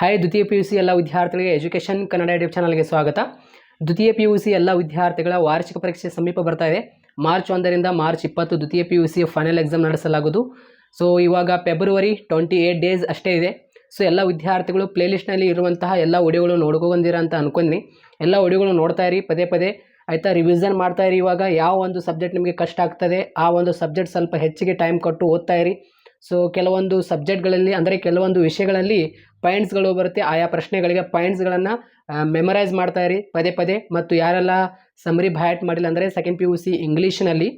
Hi ದ್ವಿತೀಯ P U C ಎಲ್ಲ ವಿದ್ಯಾರ್ಥಿಗಳಿಗೆ ಎಜುಕೇಷನ್ ಕನ್ನಡ ಯೂಟ್ಯೂಬ್ ಚಾನಲ್ಗೆ ಸ್ವಾಗತ. ದ್ವಿತೀಯ ಪಿ ಯು ಸಿ ಎಲ್ಲ ವಿದ್ಯಾರ್ಥಿಗಳ ವಾರ್ಷಿಕ ಪರೀಕ್ಷೆ ಸಮೀಪ ಬರ್ತಾ ಇದೆ. ಮಾರ್ಚ್ ಒಂದರಿಂದ ಮಾರ್ಚ್ ಇಪ್ಪತ್ತು ದ್ವಿತೀಯ P U C final exam ನಡೆಸಲಾಗುವುದು. ಸೊ ಇವಾಗ ಫೆಬ್ರವರಿ ಟ್ವೆಂಟಿ ಏಯ್ಟ್ ಡೇಸ್ ಅಷ್ಟೇ ಇದೆ. ಸೊ ಎಲ್ಲ ವಿದ್ಯಾರ್ಥಿಗಳು ಪ್ಲೇಲಿಸ್ಟ್ನಲ್ಲಿ ಇರುವಂತಹ ಎಲ್ಲ ವಿಡಿಯೋಗಳು ನೋಡ್ಕೊಂಬಂದಿರ ಅಂತ ಅನ್ಕೊಂಡ್ನಿ. ಎಲ್ಲ ಉಡಿಗಳು ನೋಡ್ತಾ ಇರಿ, ಪದೇ ಪದೇ ಆಯಿತಾ ರಿವಿಷನ್ ಮಾಡ್ತಾ ಇರಿ ಇವಾಗ. ಯಾವ ಒಂದು ಸಬ್ಜೆಕ್ಟ್ ನಿಮಗೆ ಕಷ್ಟ ಆಗ್ತದೆ, ಆ ಒಂದು ಸಬ್ಜೆಕ್ಟ್ ಸ್ವಲ್ಪ ಹೆಚ್ಚಿಗೆ ಟೈಮ್ ಕೊಟ್ಟು ಓದ್ತಾ ಇರಿ. ಸೊ ಕೆಲವೊಂದು ಸಬ್ಜೆಕ್ಟ್ಗಳಲ್ಲಿ ಅಂದರೆ ಕೆಲವೊಂದು ವಿಷಯಗಳಲ್ಲಿ ಪಾಯಿಂಟ್ಸ್ಗಳು ಬರುತ್ತೆ. ಆಯಾ ಪ್ರಶ್ನೆಗಳಿಗೆ ಪಾಯಿಂಟ್ಸ್ಗಳನ್ನು ಮೆಮರೈಸ್ ಮಾಡ್ತಾ ಇರಿ, ಪದೇ ಪದೇ. ಮತ್ತು ಯಾರೆಲ್ಲ ಸಮರಿ ಭಯಾಟ್ ಮಾಡಿಲ್ಲ ಅಂದರೆ ಸೆಕೆಂಡ್ ಪಿ ಯು ಸಿ ಇಂಗ್ಲೀಷ್ನಲ್ಲಿ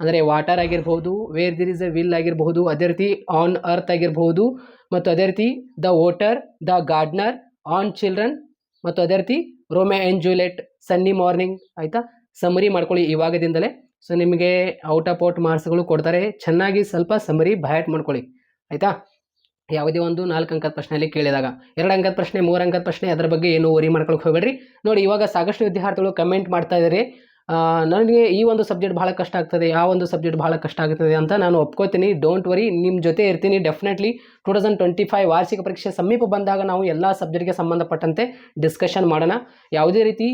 ಅಂದರೆ ವಾಟರ್ ಆಗಿರ್ಬೋದು where there is a will ಆಗಿರ್ಬೋದು ಅದೇ ರೀತಿ ಆನ್ ಅರ್ತ್ ಆಗಿರ್ಬೋದು ಮತ್ತು ಅದೇ ರೀತಿ the voter the gardener on children ಮತ್ತು ಅದೇ ರೀತಿ Romeo and Juliet sunny morning ಆಯಿತಾ? ಸಮರಿ ಮಾಡ್ಕೊಳ್ಳಿ ಇವಾಗದಿಂದಲೇ. ಸೊ ನಿಮಗೆ ಔಟ್ ಆಫ್ ಔಟ್ ಮಾರ್ಕ್ಸ್ಗಳು ಕೊಡ್ತಾರೆ. ಚೆನ್ನಾಗಿ ಸ್ವಲ್ಪ ಸಮರಿ ಬಯಟ್ ಮಾಡ್ಕೊಳ್ಳಿ. ಆಯಿತಾ? ಯಾವುದೇ ಒಂದು ನಾಲ್ಕು ಅಂಕದ ಪ್ರಶ್ನೆಯಲ್ಲಿ ಕೇಳಿದಾಗ. ಎರಡು ಅಂಕದ ಪ್ರಶ್ನೆ, ಮೂರು ಅಂಕದ ಪ್ರಶ್ನೆ, ಅದರ ಬಗ್ಗೆ ಏನು ವರಿ ಮಾಡ್ಕೊಳಕ್ಕೆ ಹೋಗಬೇಡ್ರಿ. ನೋಡಿ, ಇವಾಗ ಸಾಕಷ್ಟು ವಿದ್ಯಾರ್ಥಿಗಳು ಕಮೆಂಟ್ ಮಾಡ್ತಾ ಇದ್ದಾರೆ ನನಗೆ ಈ ಒಂದು ಸಬ್ಜೆಕ್ಟ್ ಭಾಳ ಕಷ್ಟ ಆಗ್ತದೆ ಯಾವ ಒಂದು ಸಬ್ಜೆಕ್ಟ್ ಭಾಳ ಕಷ್ಟ ಆಗ್ತದೆ ಅಂತ ನಾನು ಒಪ್ಕೋತೀನಿ. ಡೋಂಟ್ ವರಿ ನಿಮ್ಮ ಜೊತೆ ಇರ್ತೀನಿ definitely two thousand twenty five ವಾರ್ಷಿಕ ಪರೀಕ್ಷೆ ಸಮೀಪ ಬಂದಾಗ ನಾವು ಎಲ್ಲ ಸಬ್ಜೆಕ್ಟ್ಗೆ ಸಂಬಂಧಪಟ್ಟಂತೆ ಡಿಸ್ಕಷನ್ ಮಾಡೋಣ. ಯಾವುದೇ ರೀತಿ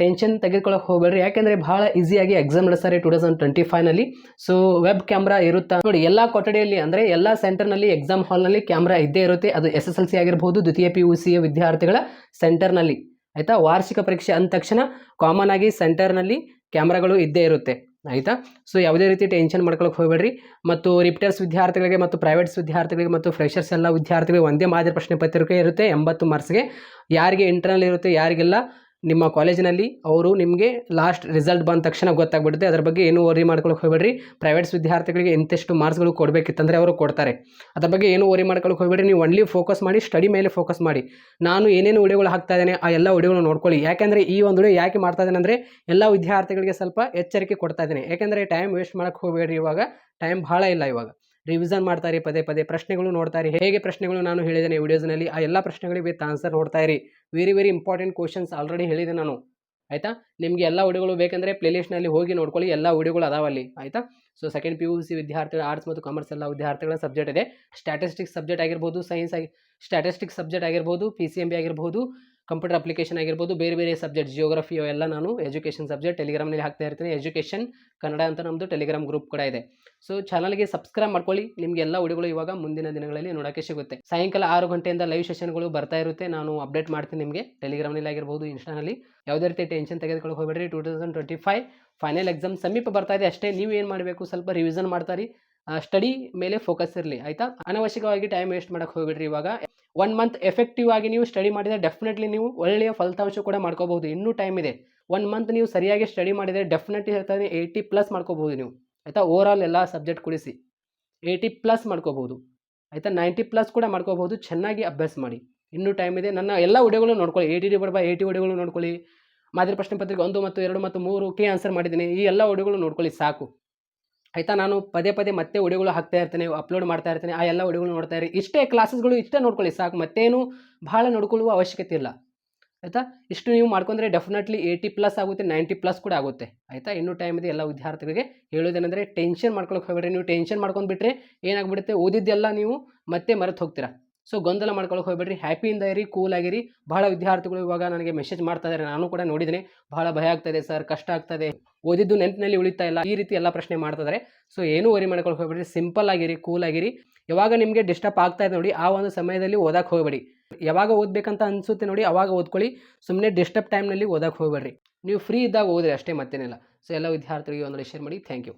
ಟೆನ್ಷನ್ ತೆಗೆದುಕೊಳ್ಳೋಕೆ ಹೋಗಬೇಡ್ರಿ. ಯಾಕೆಂದರೆ ಭಾಳ ಈಸಿಯಾಗಿ ಎಕ್ಸಾಮ್ ನಡೆಸ್ತಾರೆ ಟೂ ತೌಸಂಡ್ ಟ್ವೆಂಟಿ ಫೈವ್ನಲ್ಲಿ ಸೊ ವೆಬ್ ಕ್ಯಾಮ್ರಾ ಇರುತ್ತಾ? ನೋಡಿ, ಎಲ್ಲ ಕೊಠಡಿಯಲ್ಲಿ, ಅಂದರೆ ಎಲ್ಲ ಸೆಂಟರ್ನಲ್ಲಿ ಎಕ್ಸಾಮ್ ಹಾಲ್ನಲ್ಲಿ ಕ್ಯಾಮ್ರಾ ಇದ್ದೇ ಇರುತ್ತೆ. ಅದು ಎಸ್ ಎಸ್ ಎಲ್ ಸಿ ಆಗಿರ್ಬೋದು, ದ್ವಿತೀಯ ಪಿ ಯು ಸಿಯ ವಿದ್ಯಾರ್ಥಿಗಳ ಸೆಂಟರ್ನಲ್ಲಿ ಆಯಿತಾ? ವಾರ್ಷಿಕ ಪರೀಕ್ಷೆ ಅಂದ ತಕ್ಷಣ ಕಾಮನ್ ಆಗಿ ಸೆಂಟರ್ನಲ್ಲಿ ಕ್ಯಾಮ್ರಾಗಳು ಇದ್ದೇ ಇರುತ್ತೆ. ಆಯಿತಾ? ಸೊ ಯಾವುದೇ ರೀತಿ ಟೆನ್ಷನ್ ಮಾಡ್ಕೊಳಕ್ಕೆ ಹೋಗಬೇಡ್ರಿ. ಮತ್ತು ರಿಪ್ಟರ್ಸ್ ವಿದ್ಯಾರ್ಥಿಗಳಿಗೆ ಮತ್ತು ಪ್ರೈವೇಟ್ಸ್ ವಿದ್ಯಾರ್ಥಿಗಳಿಗೆ ಮತ್ತು ಫ್ರೆಷರ್ಸ್ ಎಲ್ಲ ವಿದ್ಯಾರ್ಥಿಗಳಿಗೆ ಒಂದೇ ಮಾದರಿ ಪ್ರಶ್ನೆ ಪತ್ರಿಕೆ ಇರುತ್ತೆ ಎಂಬತ್ತು ಮಾರ್ಕ್ಸ್ಗೆ ಯಾರಿಗೆ ಇಂಟರ್ನಲ್ ಇರುತ್ತೆ, ಯಾರಿಗೆಲ್ಲ. ನಿಮ್ಮ ಕಾಲೇಜಿನಲ್ಲಿ ಅವರು ನಿಮಗೆ ಲಾಸ್ಟ್ ರಿಸಲ್ಟ್ ಬಂದ ತಕ್ಷಣ ಗೊತ್ತಾಗ್ಬಿಡುತ್ತೆ. ಅದ್ರ ಬಗ್ಗೆ ಏನು ವರಿ ಮಾಡ್ಕೊಳಕ್ಕೆ ಹೋಗಬೇಡ್ರಿ. ಪ್ರೈವೇಟ್ಸ್ ವಿದ್ಯಾರ್ಥಿಗಳಿಗೆ ಇಂತಿಷ್ಟು ಮಾರ್ಕ್ಸ್ಗಳು ಕೊಡಬೇಕಿತ್ತಂದರೆ ಅವರು ಕೊಡ್ತಾರೆ. ಅದ್ರ ಬಗ್ಗೆ ಏನು ವರಿ ಮಾಡ್ಕೊಳಕ್ಕೆ ಹೋಗಬೇಡಿ ನೀವು ಒನ್ಲಿ ಫೋಕಸ್ ಮಾಡಿ ಸ್ಟಡಿ ಮೇಲೆ ಫೋಕಸ್ ಮಾಡಿ. ನಾನು ಏನೇನು ಉಡೆಗಳು ಹಾಕ್ತಾ ಇದ್ದೇನೆ, ಆ ಎಲ್ಲ ಉಡೆಗಳು ನೋಡ್ಕೊಳ್ಳಿ. ಯಾಕೆಂದರೆ ಈ ಒಂದು ಉಡೆ ಯಾಕೆ ಮಾಡ್ತಾ ಇದ್ದೇನೆ ಅಂದರೆ ಎಲ್ಲ ವಿದ್ಯಾರ್ಥಿಗಳಿಗೆ ಸ್ವಲ್ಪ ಎಚ್ಚರಿಕೆ ಕೊಡ್ತಾ ಇದ್ದೇನೆ. ಯಾಕೆಂದರೆ ಟೈಮ್ ವೇಸ್ಟ್ ಮಾಡೋಕ್ಕೆ ಹೋಗಬೇಡ್ರಿ ಇವಾಗ. ಟೈಮ್ ಭಾಳ ಇಲ್ಲ ಇವಾಗ. ರಿವಿಷನ್ ಮಾಡ್ತಾ ಇರಿ, ಪದೇ ಪದೇ ಪ್ರಶ್ನೆಗಳು ನೋಡ್ತಾ ಇರಿ. ಹೇಗೆ ಪ್ರಶ್ನೆಗಳು ನಾನು ಹೇಳಿದ್ದೇನೆ ವಿಡಿಯೋಸ್ನಲ್ಲಿ ಆ ಎಲ್ಲ ಪ್ರಶ್ನೆಗಳಿಗೆ ವಿತ್ ಆನ್ಸರ್ ನೋಡ್ತಾ ಇರಿ. Very very important questions already ಹೇಳಿದೆ ನಾನು. ಆಯಿತಾ? ನಿಮಗೆ ಎಲ್ಲ ವಿಡಿಯೋಗಳು ಬೇಕಂದರೆ ಪ್ಲೇಲಿಸ್ಟ್ನಲ್ಲಿ ಹೋಗಿ ನೋಡ್ಕೊಳ್ಳಿ, ಎಲ್ಲ ವಿಡಿಯೋಗಳು ಅದಾವಲ್ಲಿ ಆಯಿತಾ? So second P U C ವಿದ್ಯಾರ್ಥಿಗಳು ಆರ್ಟ್ಸ್ ಮತ್ತು ಕಾಮರ್ಸ್ ಎಲ್ಲ ವಿದ್ಯಾರ್ಥಿಗಳ ಸಬ್ಜೆಕ್ಟ್ ಇದೆ. ಸ್ಟ್ಯಾಟಿಸ್ಟಿಕ್ಸ್ ಸಬ್ಜೆಕ್ಟ್ ಆಗಿರ್ಬೋದು ಸೈನ್ಸ್ ಆಗಿ ಸ್ಟ್ಯಾಟಿಸ್ಟಿಕ್ಸ್ ಸಬ್ಜೆಕ್ಟ್ ಆಗಿರ್ಬೋದು ಪಿ ಸಿ ಎಂ ಬಿ ಆಗಿರ್ಬೋದು ಕಂಪ್ಯೂಟರ್ ಅಪ್ಲಿಕೇಶನ್ ಆಗಿರ್ಬೋದು, ಬೇರೆ ಬೇರೆ ಸಬ್ಜೆಕ್ಟ್ ಜಿಯೋಗ್ರಫಿ ಎಲ್ಲ ನಾನು ಎಜುಕೇಷನ್ ಸಬ್ಜೆಕ್ಟ್ ಟೆಲಿಗ್ರಾಮ್ನಲ್ಲಿ ಹಾಕ್ತಾ ಇರ್ತೀನಿ. ಎಜುಕೇಷನ್, ಕನ್ನಡ ಅಂತ ನಮ್ಮದು ಟೆಲಿಗ್ರಾಮ್ ಗ್ರೂಪ್ ಕೂಡ ಇದೆ. ಸೊ ಚಾನಲ್ಗೆ ಸಬ್ಸ್ಕ್ರೈಬ್ ಮಾಡ್ಕೊಳ್ಳಿ. ನಿಮಗೆ ಎಲ್ಲ ವಿಡಿಯೋಗಳು ಇವಾಗ ಮುಂದಿನ ದಿನಗಳಲ್ಲಿ ನೋಡೋಕ್ಕೆ ಸಿಗುತ್ತೆ. ಸಾಯಂಕಾಲ ಆರು ಗಂಟೆಯಿಂದ ಲೈವ್ ಸೆಷನ್ಗಳು ಬರ್ತಾ ಇರುತ್ತೆ. ನಾನು ಅಪ್ಡೇಟ್ ಮಾಡ್ತೀನಿ ನಿಮಗೆ. ಟೆಲಿಗ್ರಾಮ್ನಲ್ಲಿ ಆಗಿರ್ಬೋದು ಇನ್ಸ್ಟಾನಲ್ಲಿ ಯಾವುದೇ ರೀತಿ ಟೆನ್ಷನ್ ತೆಗೆದುಕೊಳ್ಳಿ ಹೋಗಬೇಡ್ರಿ. Two thousand twenty five final exam ಸಮೀಪ ಬರ್ತಾ ಇದೆ ಅಷ್ಟೇ. ನೀವು ಏನು ಮಾಡಬೇಕು? ಸ್ವಲ್ಪ ರಿವಿಷನ್ ಮಾಡ್ತಾರೆ ಸ್ಟಡಿ ಮೇಲೆ ಫೋಕಸ್ ಇರಲಿ. ಆಯಿತಾ? ಅನವಶ್ಯಕವಾಗಿ ಟೈಮ್ ವೇಸ್ಟ್ ಮಾಡೋಕೆ ಹೋಗ್ಬೇಡ್ರಿ ಇವಾಗ. ಒನ್ ಮಂತ್ ಎಫೆಕ್ಟಿವ್ ಆಗಿ ನೀವು ಸ್ಟಡಿ ಮಾಡಿದರೆ ಡೆಫಿನೆಟ್ಲಿ ನೀವು ಒಳ್ಳೆಯ ಫಲಿತಾಂಶ ಕೂಡ ಮಾಡ್ಕೋಬಹುದು. ಇನ್ನೂ ಟೈಮ್ ಇದೆ. ಒನ್ ಮಂತ್ ನೀವು ಸರಿಯಾಗಿ ಸ್ಟಡಿ ಮಾಡಿದರೆ ಡೆಫಿನೆಟ್ಲಿ ಹೇಳ್ತಾನೆ ಏಯ್ಟಿ ಪ್ಲಸ್ ಮಾಡ್ಕೋಬಹುದು ನೀವು. ಆಯಿತಾ? ಓವರ್ ಆಲ್ ಎಲ್ಲ ಸಬ್ಜೆಕ್ಟ್ ಕುಡಿಸಿ. ಏಯ್ಟಿ ಪ್ಲಸ್ ಮಾಡ್ಕೋಬಹುದು. ಆಯಿತಾ? ನೈಂಟಿ ಪ್ಲಸ್ ಕೂಡ ಮಾಡ್ಕೋಬಹುದು. ಚೆನ್ನಾಗಿ ಅಭ್ಯಾಸ ಮಾಡಿ. ಇನ್ನೂ ಟೈಮ್ ಇದೆ. ನನ್ನ ಎಲ್ಲ ವಿಡಿಯೋಗಳು ನೋಡ್ಕೊಳ್ಳಿ. ಏಯ್ಟಿ ಡಿ ಬೈ ಏಯ್ಟಿ ವಿಡಿಯೋಗಳು ನೋಡ್ಕೊಳ್ಳಿ. ಮಾದರಿ ಪ್ರಶ್ನೆ ಪತ್ರಿಕೆ ಒಂದು ಮತ್ತು ಎರಡು ಮತ್ತು ಮೂರು ಕೆ ಆನ್ಸರ್ ಮಾಡಿದ್ದೀನಿ. ಈ ಎಲ್ಲ ವಿಡಿಯೋಗಳು ನೋಡ್ಕೊಳ್ಳಿ. ಸಾಕು. ಆಯಿತಾ, ನಾನು ಪದೇ ಪದೇ ಮತ್ತೆ ವಿಡಿಯೋಗಳು ಹಾಕ್ತಾ ಇರ್ತೇನೆ ಅಪ್ಲೋಡ್ ಮಾಡ್ತಾ ಇರ್ತೇನೆ, ಆ ಎಲ್ಲ ವಿಡಿಯೋಗಳು ನೋಡ್ತಾ ಇರಿ. ಇಷ್ಟೇ ಕ್ಲಾಸಸ್ಗಳು ಇಷ್ಟೇ ನೋಡ್ಕೊಳ್ಳಿ, ಸಾಕು. ಮತ್ತೇನು ಭಾಳ ನೋಡ್ಕೊಳ್ಳುವ ಅವಶ್ಯಕತೆ ಇಲ್ಲ. ಆಯಿತಾ? ಇಷ್ಟು ನೀವು ಮಾಡ್ಕೊಂಡ್ರೆ ಡೆಫಿನೆಟ್ಲಿ ಏಯ್ಟಿ ಪ್ಲಸ್ ಆಗುತ್ತೆ ನೈಂಟಿ ಪ್ಲಸ್ ಕೂಡ ಆಗುತ್ತೆ. ಆಯಿತಾ? ಇನ್ನೂ ಟೈಮ್ ಇದೆ ಎಲ್ಲ ವಿದ್ಯಾರ್ಥಿಗಳಿಗೆ. ಹೇಳೋದೇನೆಂದರೆ ಟೆನ್ಷನ್ ಮಾಡ್ಕೊಳಕ್ಕೆ ಹೋಗಬೇಡ್ರಿ. ನೀವು ಟೆನ್ಷನ್ ಮಾಡ್ಕೊಂಡ್ಬಿಟ್ರೆ ಏನಾಗ್ಬಿಡುತ್ತೆ? ಓದಿದ್ದೆಲ್ಲ ನೀವು ಮತ್ತೆ ಮರೆತು ಹೋಗ್ತೀರಾ ಸೊ ಗೊಂದಲ ಮಾಡ್ಕೊಳಕ್ಕೆ ಹೋಗ್ಬೇಡ್ರಿ. ಹ್ಯಾಪಿಯಿಂದ ಇರಿ ಕೂಲ್ ಆಗಿರಿ. ಬಹಳ ವಿದ್ಯಾರ್ಥಿಗಳು ಇವಾಗ ನನಗೆ ಮೆಸೇಜ್ ಮಾಡ್ತಾ ಇದ್ದಾರೆ ನಾನು ಕೂಡ ನೋಡಿದ್ದೀನಿ. ಬಹಳ ಭಯ ಆಗ್ತದೆ ಸರ್, ಕಷ್ಟ ಆಗ್ತದೆ ಓದಿದ್ದು ನೆನಪಿನಲ್ಲಿ ಉಳಿತಾ ಇಲ್ಲ. ಈ ರೀತಿ ಎಲ್ಲ ಪ್ರಶ್ನೆ ಮಾಡ್ತಿದ್ದಾರೆ ಸೊ ಏನೂ ವರಿ ಮಾಡ್ಕೊಳಕ್ಕೆ ಹೋಗ್ಬೇಡಿ ಸಿಂಪಲ್ ಆಗಿರಿ ಕೂಲ್ ಆಗಿರಿ. ಯಾವಾಗ ನಿಮಗೆ ಡಿಸ್ಟರ್ಬ್ ಆಗ್ತಾ ನೋಡಿ, ಆ ಒಂದು ಸಮಯದಲ್ಲಿ ಓದಕ್ಕೆ ಹೋಗಬೇಡಿ. ಯಾವಾಗ ಓದಬೇಕಂತ ಅನಿಸುತ್ತೆ ನೋಡಿ, ಅವಾಗ ಓದ್ಕೊಳ್ಳಿ. ಸುಮ್ಮನೆ ಡಿಸ್ಟರ್ಬ್ ಟೈಮ್ನಲ್ಲಿ ಓದಕ್ಕೆ ಹೋಗಬೇಡ್ರಿ. ನೀವು ಫ್ರೀ ಇದ್ದಾಗ ಓದ್ರಿ, ಅಷ್ಟೇ ಮತ್ತೇನಿಲ್ಲ. ಸೊ ಎಲ್ಲ ವಿದ್ಯಾರ್ಥಿಗಳಿಗೆ ಒಂದು ಶೇರ್ ಮಾಡಿ. Thank you